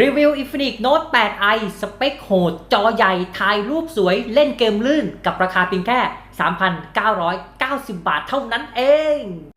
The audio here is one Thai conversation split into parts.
รีวิว Infinix Note 8i สเปคโหด จอใหญ่ ถ่ายรูปสวย เล่นเกมลื่น กับราคาเพียงแค่ 3,990 บาทเท่านั้นเอง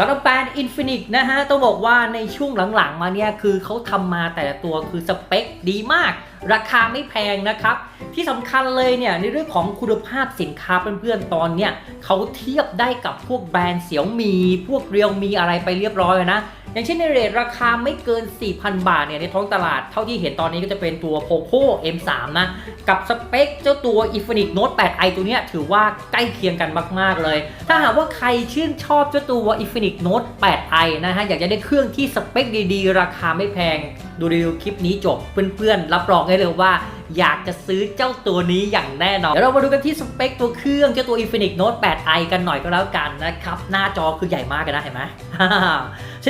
สำหรับแบรนด์ Infinix นะฮะ ต้องบอกว่าในช่วงหลังๆ มาเนี่ยคือเขาทำมาแต่ละตัวคือสเปคดีมาก ราคาไม่แพงนะครับ ที่สำคัญเลยเนี่ย ในเรื่องของคุณภาพสินค้าเพื่อนๆ ตอนเนี่ยเขาเทียบได้กับพวกแบรนด์เสี่ยวมี พวกเรียวมีอะไรไปเรียบร้อยนะ อย่างเช่นในเรทราคาไม่เกิน 4,000 บาทเนี่ยในท้องตลาดเท่าที่เห็นตอนนี้ก็จะเป็นตัว Poco M3 นะ กับสเปคเจ้าตัว Infinix Note 8i ตัวเนี้ยถือว่าใกล้เคียงกันมาก ๆ เลย ถ้าหากว่าใครชื่นชอบเจ้าตัว Infinix Note 8i นะฮะ อยากจะได้เครื่องที่สเปคดีๆ ราคาไม่แพงดูรีวิวคลิปนี้จบเพื่อนๆ รับรองได้เลยว่า อยากจะซื้อเจ้าตัวนี้อย่างแน่นอน เดี๋ยวเรามาดูกันที่สเปคตัวเครื่องเจ้าตัว Infinix Note 8i กันหน่อยก็แล้วกันนะครับ หน้าจอคือใหญ่มากเลยนะเห็นไหม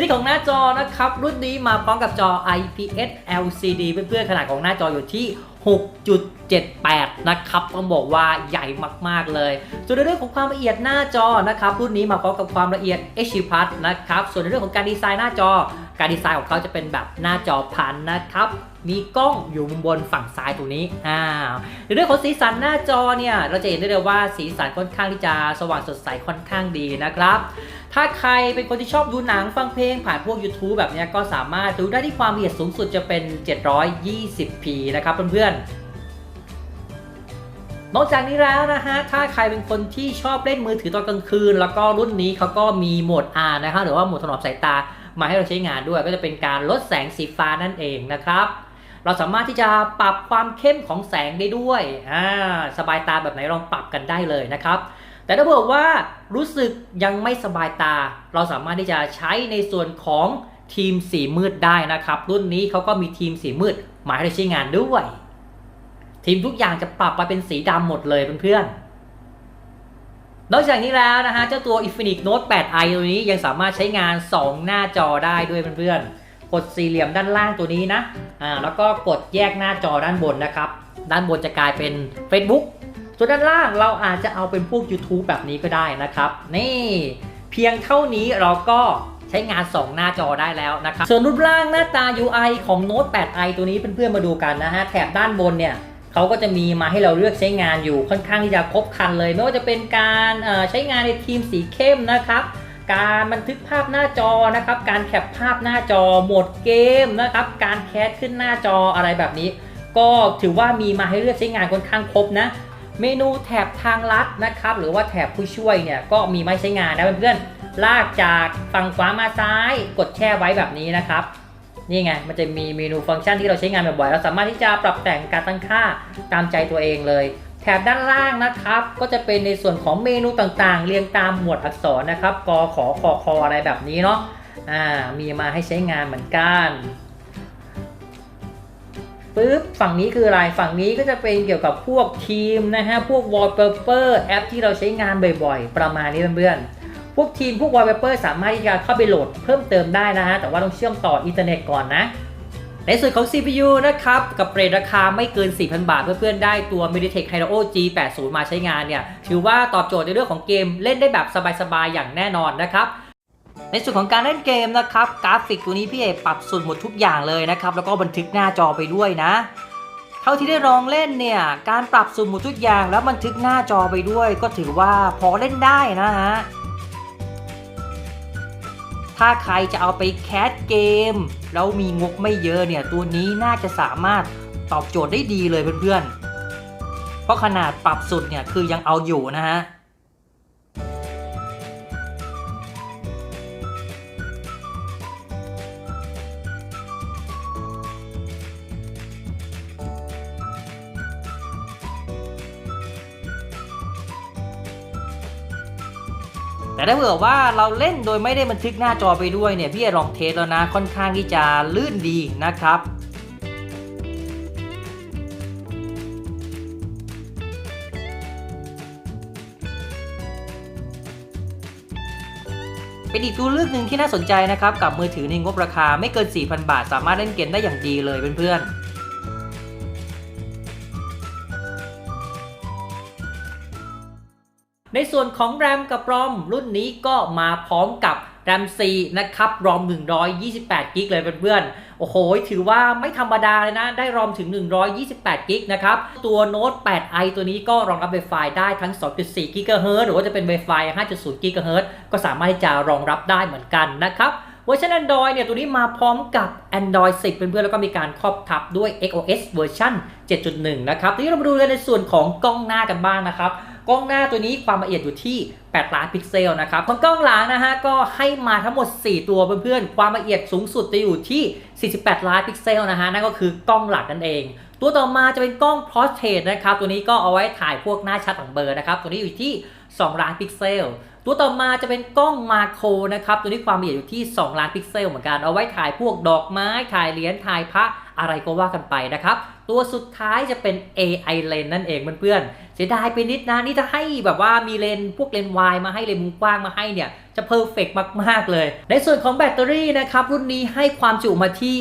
นิดของหน้าจอนะครับ รุ่นนี้มาพร้อมกับจอ IPS LCD เพื่อนๆขนาดของหน้าจออยู่ที่ 6.78 นะครับ ต้องบอกว่าใหญ่มากๆเลย ส่วนในเรื่องของความละเอียดหน้าจอนะครับ รุ่นนี้มาพร้อมกับความละเอียด HD Plus นะครับ ส่วนในเรื่องของการดีไซน์หน้าจอ การดีไซน์ของเขาจะเป็นแบบหน้าจอพันนะครับ มีกล้องอยู่มุมบนฝั่งซ้ายตรงนี้อ่าในเรื่องของสีสันหน้าจอเนี่ย เราจะเห็นได้เลยว่าสีสันค่อนข้างที่จะสว่างสดใสค่อนข้างดีนะครับ ถ้าใครเป็นคนที่ชอบดูหนังฟังเพลงผ่านพวก YouTube แบบเนี้ยก็สามารถดูได้ที่ความละเอียดสูงสุดจะเป็น 720p นะครับเพื่อนนอกจากนี้แล้วนะฮะ ถ้าใครเป็นคนที่ชอบเล่นมือถือตอนกลางคืน แล้วก็รุ่นนี้เขาก็มีโหมด R นะคะหรือว่าโหมดถนอมสายตา มาให้เราใช้งานด้วย ก็จะเป็นการลดแสงสีฟ้านั่นเองนะครับ เราสามารถที่จะปรับความเข้มของแสงได้ด้วยอ่าสบายตาแบบไหนลองปรับกันได้เลยนะครับ แต่ถ้าบอกว่ารู้สึกยังไม่สบายตา เราสามารถที่จะใช้ในส่วนของทีมสีมืดได้นะครับ รุ่นนี้เขาก็มีทีมสีมืดมาให้ใช้งานด้วย ทีมทุกอย่างจะปรับมาเป็นสีดำหมดเลยเพื่อนๆนอกจากนี้แล้วนะฮะ เจ้าตัว Infinix Note 8i ตัวนี้ยังสามารถใช้งาน 2 หน้าจอได้ด้วยเพื่อนๆ กดสี่เหลี่ยมด้านล่างตัวนี้นะอ่าแล้วก็กดแยกหน้าจอด้านบนนะครับ ด้านบนจะกลายเป็น Facebook ส่วนด้านล่างเราอาจจะเอาเป็นพวก YouTube แบบนี้ก็ได้นะครับ นี่เพียงเท่านี้เราก็ใช้งาน 2 หน้าจอได้แล้วนะครับ ส่วนรูปร่างหน้าตา UI ของ Note 8i ตัวนี้เพื่อนๆมาดูกันนะฮะ แถบด้านบนเนี่ยเขาก็จะมีมาให้เราเลือกใช้งานอยู่ค่อนข้างที่จะครบครันเลย ไม่ว่าจะเป็นการใช้งานในทีมสีเข้มนะครับ การบันทึกภาพหน้าจอนะครับ การแคปภาพหน้าจอโหมดเกมนะครับ การแคสขึ้นหน้าจออะไรแบบนี้ ก็ถือว่ามีมาให้เลือกใช้งานค่อนข้างครบนะ เมนูแถบทางลัดนะครับ หรือว่าแถบผู้ช่วยเนี่ยก็มีมาให้ใช้งานนะเพื่อนๆลากจากฝั่งขวามาซ้าย กดแช่ไว้แบบนี้นะครับ นี่ไง มันจะมีเมนูฟังก์ชันที่เราใช้งานบ่อยๆ เราสามารถที่จะปรับแต่งการตั้งค่าตามใจตัวเองเลย แถบด้านล่างนะครับ ก็จะเป็นในส่วนของเมนูต่างๆ เรียงตามหมวดอักษรนะครับกขอคอคออะไรแบบนี้เนาะ อ่า มีมาให้ใช้งานเหมือนกันปึ๊บฝั่งนี้คืออะไร ฝั่งนี้ก็จะเป็นเกี่ยวกับพวกทีมนะฮะ พวก wallpaper แอปที่เราใช้งานบ่อยๆ ประมาณนี้เพื่อนๆ วกทีมพวก wallpaper สามารถที่จะเข้าไปโหลดเพิ่มเติมได้นะฮะ แต่ว่าต้องเชื่อมต่ออินเทอร์เน็ตก่อนนะ ในส่วนของ CPU นะครับ กับเรทราคาไม่เกิน 4,000 บาท เพื่อนๆได้ตัว MediaTek Helio G80 มาใช้งานเนี่ย ถือว่าตอบโจทย์ในเรื่องของเกมเล่นได้แบบสบายๆ อย่างแน่นอนนะครับในส่วนของการเล่นเกมนะครับกราฟิกตัวนี้พี่เอกปรับสุดหมดทุกอย่างเลยนะครับแล้วก็บันทึกหน้าจอไปด้วยนะเท่าที่ได้ลองเล่นเนี่ยการปรับสุ่มหมดทุกอย่างแล้วบันทึกหน้าจอไปด้วย ก็ถือว่าพอเล่นได้นะฮะ ถ้าใครจะเอาไปแคสเกม แล้วมีงบไม่เยอะเนี่ย ตัวนี้น่าจะสามารถตอบโจทย์ได้ดีเลยเพื่อนๆ เพราะขนาดปรับสุดเนี่ยคือยังเอาอยู่นะฮะ แต่ถ้าเผื่อว่าเราเล่นโดยไม่ได้บันทึกหน้าจอไปด้วยเนี่ยพี่ลองเทสแล้วนะค่อนข้างที่จะลื่นดีนะครับเป็นอีกตัวเลือกหนึ่งที่น่าสนใจนะครับ กับมือถือในงบราคาไม่เกิน 4,000 บาท สามารถเล่นเกมได้อย่างดีเลยเพื่อนๆ ในส่วนของ RAM กับ ROM รุ่นนี้ก็มาพร้อมกับ RAM 4นะครับ ROM 128 GB เลยเพื่อนๆ โอ้โห ถือว่าไม่ธรรมดาเลยนะ ได้ ROM ถึง 128 GB นะครับ ตัว Note 8i ตัวนี้ก็รองรับ Wi-Fi ได้ทั้ง 2.4 GHz หรือว่าจะเป็น Wi-Fi 5.0 GHz ก็สามารถที่จะรองรับได้เหมือนกันนะครับเวอร์ชัน Android เนี่ยตัวนี้มาพร้อมกับ Android 10 เพื่อนๆ แล้วก็มีการครอบทับด้วย XOS เวอร์ชัน7.1 นะครับ ทีนี้เรามาดูกันในส่วนของกล้องหน้ากันบ้างนะครับ กล้องหน้าตัวนี้ความละเอียดอยู่ที่ 8 ล้านพิกเซลนะครับส่วนกล้องหลังนะฮะก็ให้มาทั้งหมด 4 ตัวเพื่อนๆ ความละเอียดสูงสุดจะอยู่ที่ 48 ล้านพิกเซลนะฮะนั่นก็คือกล้องหลักนั่นเอง ตัวต่อมาจะเป็นกล้อง portrait นะครับตัวนี้ก็เอาไว้ถ่ายพวกหน้าชัดของเบอร์นะครับตัวนี้อยู่ที่ 2 ล้านพิกเซลตัวต่อมาจะเป็นกล้องมาโครนะครับตัวนี้ความละเอียดอยู่ที่ 2 ล้านพิกเซลเหมือนกันเอาไว้ถ่ายพวกดอกไม้ถ่ายเหรียญถ่ายพระอะไรก็ว่ากันไปนะครับ ตัวสุดท้ายจะเป็น AI lens นั่นเองเพื่อนๆเสียดายไปนิดนะนี่ถ้าให้แบบว่ามีเลนพวกเลนวายมาให้เลนมุมกว้างมาให้เนี่ยจะเพอร์เฟกมาก ๆ เลย ในส่วนของแบตเตอรี่นะครับ รุ่นนี้ให้ความจุมาที่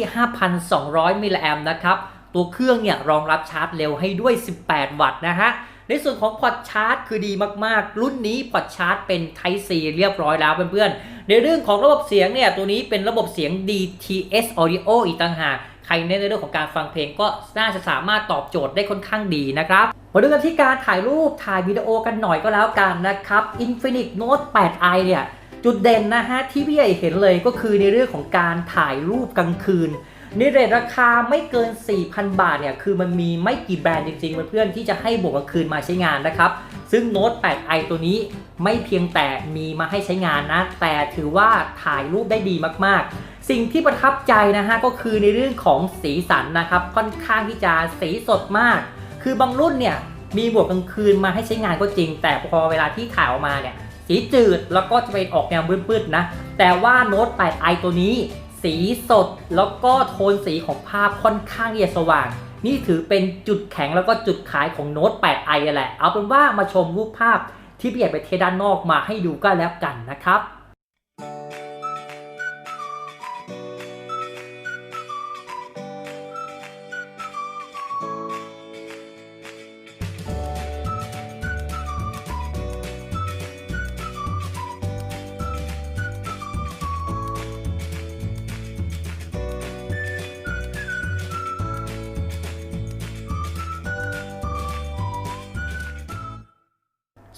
5,200 มิลลิแอมนะครับ ตัวเครื่องเนี่ยรองรับชาร์จเร็วให้ด้วย 18 วัตต์นะฮะในส่วนของพอร์ตชาร์จคือดีมากๆ รุ่นนี้พอร์ตชาร์จเป็น Type C เรียบร้อยแล้วเพื่อนๆ ในเรื่องของระบบเสียงเนี่ยตัวนี้เป็นระบบเสียง DTS Audio อีกต่างหาก ใครเน้นในเรื่องของการฟังเพลงก็น่าจะสามารถตอบโจทย์ได้ค่อนข้างดีนะครับ มาดูกันที่การถ่ายรูปถ่ายวิดีโอกันหน่อยก็แล้วกันนะครับ Infinix Note 8i เนี่ยจุดเด่นนะฮะที่พี่ใหญ่เห็นเลยก็คือในเรื่องของการถ่ายรูปกลางคืนในเรทราคาไม่เกิน 4,000 บาทเนี่ย คือมันมีไม่กี่แบรนด์จริงๆเพื่อนๆที่จะให้บวกกลางคืนมาใช้งานนะครับ ซึ่ง Note 8i ตัวนี้ไม่เพียงแต่มีมาให้ใช้งานนะ แต่ถือว่าถ่ายรูปได้ดีมากๆ สิ่งที่ประทับใจนะฮะก็คือในเรื่องของสีสันนะครับค่อนข้างที่จะสีสดมาก คือบางรุ่นเนี่ยมีบวกกลางคืนมาให้ใช้งานก็จริง แต่พอเวลาที่ถ่ายออกมาเนี่ยสีจืดแล้วก็จะไปออกแนวมืดๆนะ แต่ว่า Note 8i ตัวนี้ สีสดแล้วก็โทนสีของภาพค่อนข้างที่จะสว่าง นี่ถือเป็นจุดแข็งแล้วก็จุดขายของ Note 8i แหละ เอาเป็นว่ามาชมรูปภาพที่เพี่ใหญ่ไปเทด้านนอกมาให้ดูก็แล้วกันนะครับ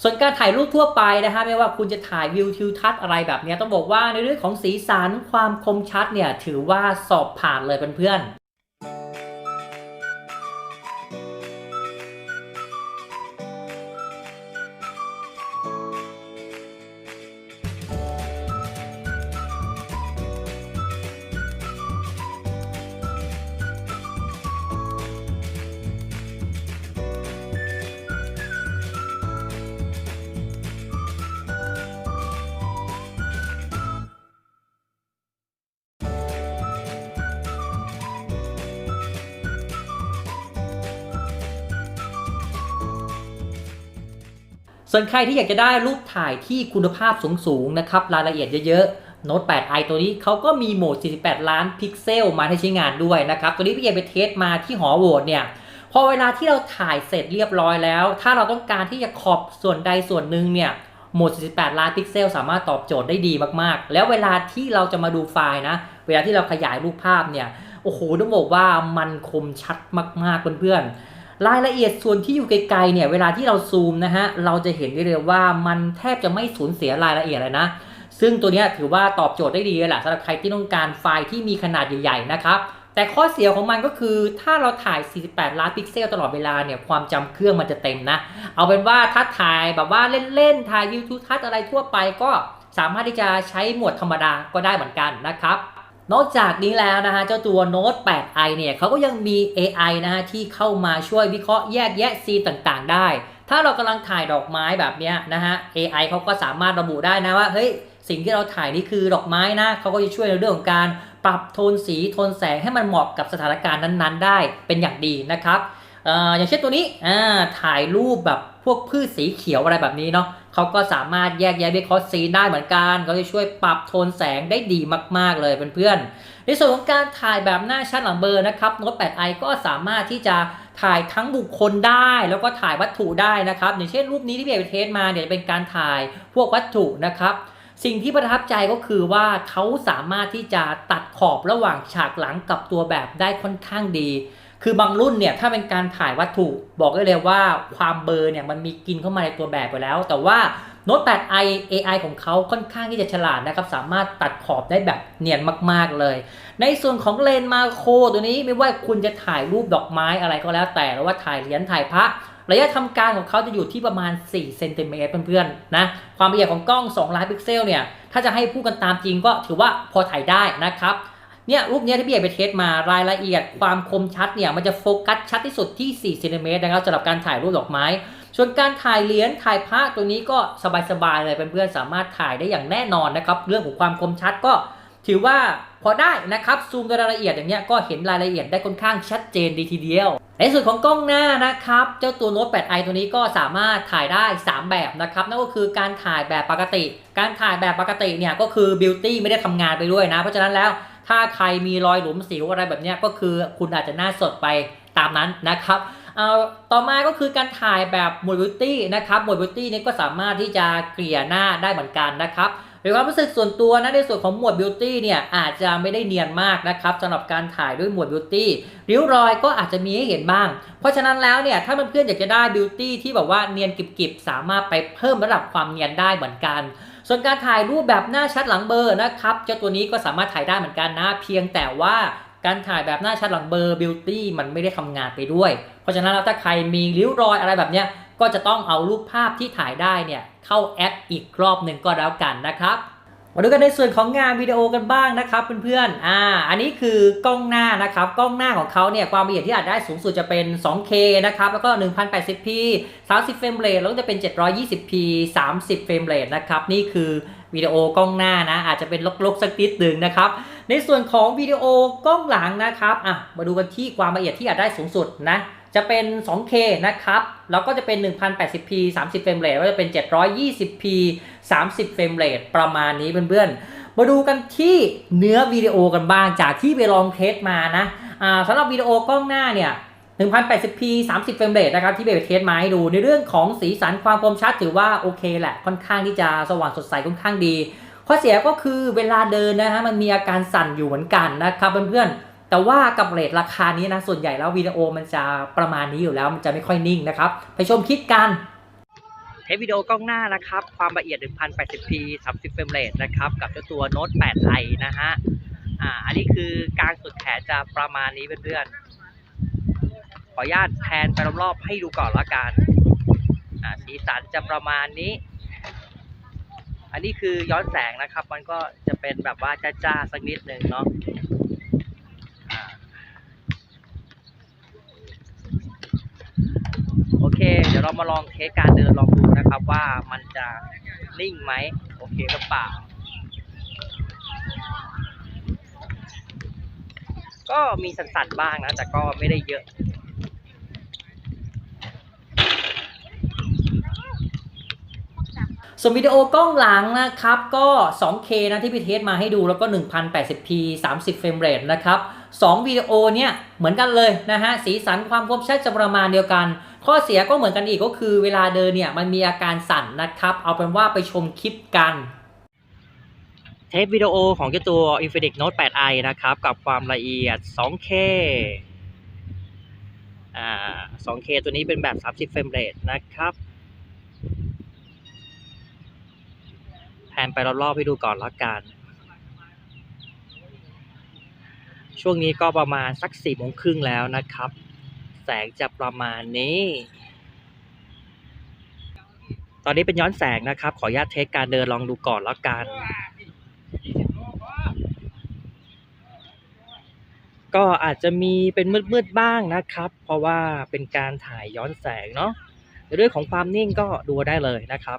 ส่วนการถ่ายรูปทั่วไปนะฮะไม่ว่าคุณจะถ่ายวิวทิวทัศน์อะไรแบบนี้ต้องบอกว่าในเรื่องของสีสันความคมชัดเนี่ยถือว่าสอบผ่านเลยเพื่อน ส่วนใครที่อยากจะได้รูปถ่ายที่คุณภาพสูงๆนะครับรายละเอียดเยอะๆ Note 8i ตัวนี้เขาก็มีโหมด 48 ล้านพิกเซลมาให้ใช้งานด้วยนะครับตัวนี้พี่เอไปเทสมาที่หอโหวตเนี่ยพอเวลาที่เราถ่ายเสร็จเรียบร้อยแล้ว ถ้าเราต้องการที่จะขอบส่วนใดส่วนหนึ่งเนี่ยโหมด 48 ล้านพิกเซล สามารถตอบโจทย์ได้ดีมากๆ แล้วเวลาที่เราจะมาดูไฟล์นะ เวลาที่เราขยายรูปภาพเนี่ย โอ้โห ต้องบอกว่ามันคมชัดมากๆ เพื่อนๆ รายละเอียดส่วนที่อยู่ไกลๆเนี่ยเวลาที่เราซูมนะฮะเราจะเห็นได้เลยว่ามันแทบจะไม่สูญเสียรายละเอียดเลยนะ ซึ่งตัวนี้ถือว่าตอบโจทย์ได้ดีเลยแหละสำหรับใครที่ต้องการไฟล์ที่มีขนาดใหญ่ๆนะครับแต่ข้อเสียของมันก็คือถ้าเราถ่าย 48 ล้านพิกเซลตลอดเวลาเนี่ยความจำเครื่องมันจะเต็มนะ เอาเป็นว่าถ้าถ่ายแบบว่าเล่นๆถ่ายวิวทิวทัศอะไรทั่วไปก็สามารถที่จะใช้หมวดธรรมดาก็ได้เหมือนกันนะครับ นอกจากนี้แล้วนะฮะเจ้าตัว Note 8i เนี่ยเขาก็ยังมี AI นะฮะที่เข้ามาช่วยวิเคราะห์แยกแยะซีนต่างๆ ได้ ถ้าเรากำลังถ่ายดอกไม้แบบเนี้ยนะฮะ AI เขาก็สามารถระบุได้นะว่าเฮ้ยสิ่งที่เราถ่ายนี่คือดอกไม้นะเขาก็จะช่วยในเรื่องของการปรับโทนสีโทนแสงให้มันเหมาะกับสถานการณ์นั้นๆ ได้เป็นอย่างดีนะครับอออย่างเช่นตัวนี้ถ่ายรูปแบบพวกพืชสีเขียวอะไรแบบนี้เนาะ เขาก็สามารถแยกแยะวิเคราะห์สีได้เหมือนกันเขาจะช่วยปรับโทนแสงได้ดีมาก ๆ เลยเพื่อนๆ ในส่วนของการถ่ายแบบหน้าชัดหลังเบอร์นะครับโน้ต 8i ก็สามารถที่จะถ่ายทั้งบุคคลได้แล้วก็ถ่ายวัตถุได้นะครับอย่างเช่นรูปนี้ที่พี่เอกไปเทสมาเนี่ยเป็นการถ่ายพวกวัตถุนะครับสิ่งที่ประทับใจก็คือว่าเขาสามารถที่จะตัดขอบระหว่างฉากหลังกับตัวแบบได้ค่อนข้างดี คือบางรุ่นเนี่ยถ้าเป็นการถ่ายวัตถุบอกได้เลยว่าความเบอร์เนี่ยมันมีกินเข้ามาในตัวแบบไปแล้ว แต่ว่า Note 8i AI ของเขาค่อนข้างที่จะฉลาดนะครับ สามารถตัดขอบได้แบบเนียนมาก ๆเลย ในส่วนของเลนส์มาโคตัวนี้ไม่ว่าคุณจะถ่ายรูปดอกไม้อะไรก็แล้วแต่หรือว่าถ่ายเหรียญถ่ายพระระยะทำการของเขาจะอยู่ที่ประมาณ 4 เซนติเมตรเพื่อนๆ นะ ความละเอียดของกล้อง 2 ล้านพิกเซลเนี่ย ถ้าจะให้พูดกันตามจริงก็ถือว่าพอถ่ายได้นะครับ เนี่ยรูปเนี้ยที่พี่เอกไปเทสมารายละเอียดความคมชัดเนี่ยมันจะโฟกัสชัดที่สุดที่4เซนติเมตรนะครับสำหรับการถ่ายรูปดอกไม้ ส่วนการถ่ายเหรียญถ่ายพระตัวนี้ก็สบายๆเลยเพื่อนๆสามารถถ่ายได้อย่างแน่นอนนะครับเรื่องของความคมชัดก็ถือว่าพอได้นะครับซูมโดยรายละเอียดอย่างเงี้ยก็เห็นรายละเอียดได้ค่อนข้างชัดเจนดีทีเดียว ในส่วนของกล้องหน้านะครับ เจ้าตัว Note 8i ตัวนี้ก็สามารถถ่ายได้ 3 แบบนะครับนั่นก็คือการถ่ายแบบปกติ การถ่ายแบบปกติเนี่ยก็คือ Beauty ไม่ได้ทำงานไปด้วยนะ เพราะฉะนั้นแล้วถ้าใครมีรอยหลุมสิวอะไรแบบนี้ก็คือคุณอาจจะหน้าสดไปตามนั้นนะครับเอาต่อมาก็คือการถ่ายแบบโหมด Beauty นะครับโหมด Beauty นี้ก็สามารถที่จะเกลี่ยหน้าได้เหมือนกันนะครับโดยความรู้สึกส่วนตัวนะในส่วนของหมวด Beauty เนี่ยอาจจะไม่ได้เนียนมากนะครับสำหรับการถ่ายด้วยหมวด Beauty ริ้วรอยก็อาจจะมีให้เห็นบ้าง เพราะฉะนั้นแล้วเนี่ยถ้าเพื่อนๆอยากจะได้ Beauty ที่แบบว่าเนียนกริบๆสามารถไปเพิ่มระดับความเนียนได้เหมือนกัน ส่วนการถ่ายรูปแบบหน้าชัดหลังเบอร์นะครับ เจ้าตัวนี้ก็สามารถถ่ายได้เหมือนกันนะ เพียงแต่ว่าการถ่ายแบบหน้าชัดหลังเบอร์บิวตี้มันไม่ได้ทำงานไปด้วย เพราะฉะนั้นแล้วถ้าใครมีริ้วรอยอะไรแบบเนี้ยก็จะต้องเอารูปภาพที่ถ่ายได้เนี่ยเข้าแอปอีกรอบหนึ่งก็แล้วกันนะครับ มาดูกันในส่วนของงานวิดีโอกันบ้างนะครับเพื่อนๆ อ่า อันนี้คือกล้องหน้านะครับ กล้องหน้าของเขาเนี่ยความละเอียดที่อาจได้สูงสุดจะเป็น 2K นะครับ แล้วก็ 1080p 30เฟรมเรทแล้วจะเป็น 720p 30เฟรมเรทนะครับ นี่คือวิดีโอกล้องหน้านะ อาจจะเป็นลกๆสักนิดหนึ่งนะครับ ในส่วนของวิดีโอกล้องหลังนะครับ อะ มาดูกันที่ความละเอียดที่อาจได้สูงสุดนะ จะเป็น 2K นะครับ แล้วก็จะเป็น 1080p 30เฟรมเรทแล้วก็จะเป็น 720p 30เฟรมเรทประมาณนี้เพื่อนๆ มาดูกันที่เนื้อวิดีโอกันบ้างจากที่ไปลองเทสมานะาสำหรับวิดีโอกล้องหน้าเนี่ย 1080p 30เฟรมเรทนะครับที่ไปเทสมาให้ดูในเรื่องของสีสันความคมชัดถือว่าโอเคแหละ ค่อนข้างที่จะสว่างสดใสค่อนข้างดี ข้อเสียก็คือเวลาเดินนะฮะมันมีอาการสั่นอยู่เหมือนกันนะครับเพื่อนๆ แต่ว่ากับเรทราคานี้นะส่วนใหญ่แล้ววิดีโอมันจะประมาณนี้อยู่แล้วมันจะไม่ค่อยนิ่งนะครับไปชมคลิปกันเทปวิดีโอกล้องหน้านะครับ ความละเอียด 1080p 30เฟรมเรทนะครับกับเจ้าตัว Note 8i นะฮะอ่าอันนี้คือกลางสุดแขนจะประมาณนี้เพื่อนๆขออนุญาตแพนไปรอบๆให้ดูก่อนละกันอ่าสีสันจะประมาณนี้ อันนี้คือย้อนแสงนะครับ มันก็จะเป็นแบบว่าจ้าๆสักนิดหนึ่งเนาะอ่าโอ เคเดี๋ยวเรามาลองเทสการเดินลองดูนะครับว่ามันจะนิ่งไหมโอเคหรือเปล่า ก็มีสั่นๆบ้างนะแต่ก็ไม่ได้เยอะส่วนวิดีโอกล้องหลังนะครับก็ 2K นะที่พี่เทสมาให้ดูแล้วก็ 1080p 30เฟรมเรทนะครับ2วิดีโอเนี่ยเหมือนกันเลยนะฮะสีสันความคมชัดจะประมาณเดียวกัน ข้อเสียก็เหมือนกันอีกก็คือเวลาเดินเนี่ยมันมีอาการสั่นนะครับ เอาเป็นว่าไปชมคลิปกันเทปวิดีโอของเจ้าตัว Infinix Note 8i นะครับ กับความละเอียด 2K อ่า 2K ตัวนี้เป็นแบบ 30 เฟรมเรทนะครับแผนไปรอบๆให้ดูก่อนละกัน ช่วงนี้ก็ประมาณสักสี่โมงครึ่งแล้วนะครับ แสงจะประมาณนี้ ตอนนี้เป็นย้อนแสงนะครับ ขออนุญาตเทสการเดินลองดูก่อนและกัน ก็อาจจะมีเป็นมืดๆบ้างนะครับ เพราะว่าเป็นการถ่ายย้อนแสงเนาะเรื่องของความนิ่งก็ดูได้เลยนะครับ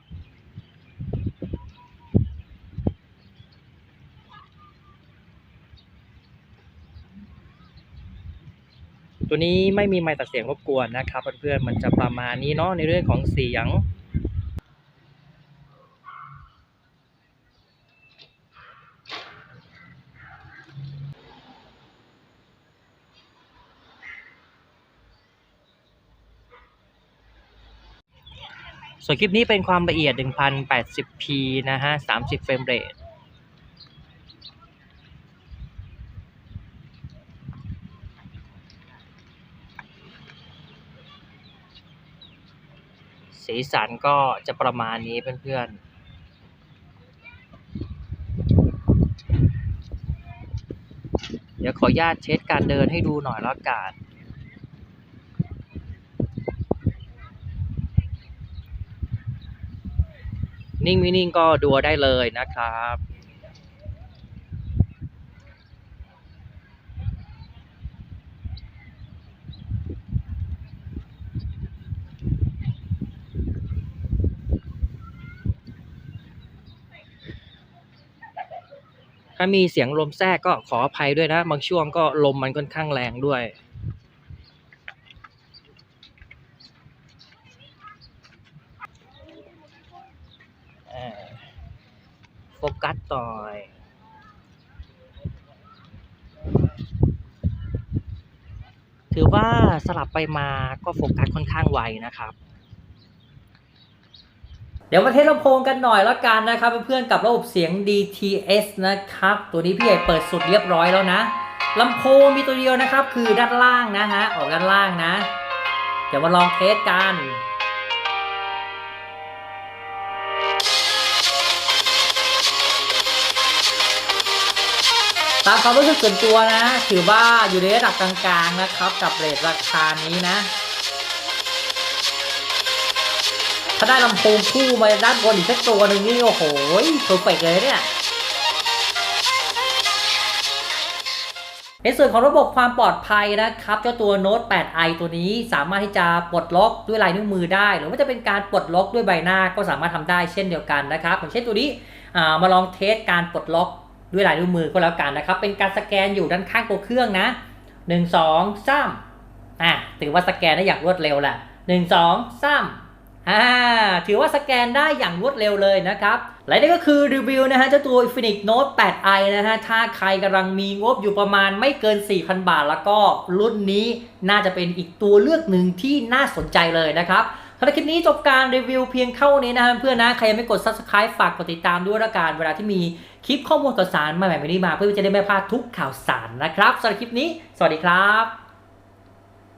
ตัวนี้ไม่มีไมค์ตัดเสียงรบกวนนะครับเพื่อนๆมันจะประมาณนี้เนาะในเรื่องของเสียงส่วนคลิปนี้เป็นความละเอียด 1080p นะฮะ 30 เฟรมเรท สีสันก็จะประมาณนี้เพื่อนๆเดี๋ยวขออนุญาตเช็ดการเดินให้ดูหน่อยแล้วกันนิ่งไม่นิ่งก็ดูได้เลยนะครับ ถ้ามีเสียงลมแทรกก็ขออภัยด้วยนะ บางช่วงก็ลมมันค่อนข้างแรงด้วย โฟกัสต่อยถือว่าสลับไปมาก็โฟกัสค่อนข้างไวนะครับ เดี๋ยวมาเทสลำโพงกันหน่อยแล้วกันนะครับเพื่อนๆกับระบบเสียง DTS นะครับ ตัวนี้พี่ใหญ่เปิดสุดเรียบร้อยแล้วนะลำโพงมีตัวเดียวนะครับ คือด้านล่างนะฮะออกด้านล่างนะ เดี๋ยวมาลองเทสกันตามความรู้สึกส่วนตัวนะ ถือว่าอยู่ในระดับกลางๆนะครับ กับเรทราคานี้นะ ถ้าได้ลำโพงคู่มาด้านบนอีกสักตัวหนึ่งนี่โอ้โหเพอร์เฟกเลยเนี่ยในส่วนของระบบความปลอดภัยนะครับ เจ้าตัว Note 8i ตัวนี้สามารถที่จะปลดล็อกด้วยลายนิ้วมือได้ หรือว่าจะเป็นการปลดล็อกด้วยใบหน้าก็สามารถทำได้เช่นเดียวกันนะครับอย่างเช่นตัวนี้มาลองเทสการปลดล็อกด้วยลายนิ้วมือก็แล้วกันนะครับ เป็นการสแกนอยู่ด้านข้างตัวเครื่องนะ 1 2 3อะถือว่าสแกนได้อย่างรวดเร็วแหละ1 2 3 อ่าถือว่าสแกนได้อย่างรวดเร็วเลยนะครับ และนี่ก็คือรีวิวนะฮะเจ้าตัว Infinix Note 8i นะฮะ ถ้าใครกำลังมีงบอยู่ประมาณไม่เกิน 4,000 บาท แล้วก็รุ่นนี้น่าจะเป็นอีกตัวเลือกหนึ่งที่น่าสนใจเลยนะครับสำหรับคลิปนี้จบการรีวิวเพียงเท่านี้นะฮะเพื่อนนะ ใครยังไม่กด Subscribe ฝากกดติดตามด้วยละกัน เวลาที่มีคลิปข้อมูลข่าวสารใหม่ๆแบบนี้มา เพื่อจะได้ไม่พลาดทุกข่าวสารนะครับสำหรับคลิปนี้ สวัสดีครับ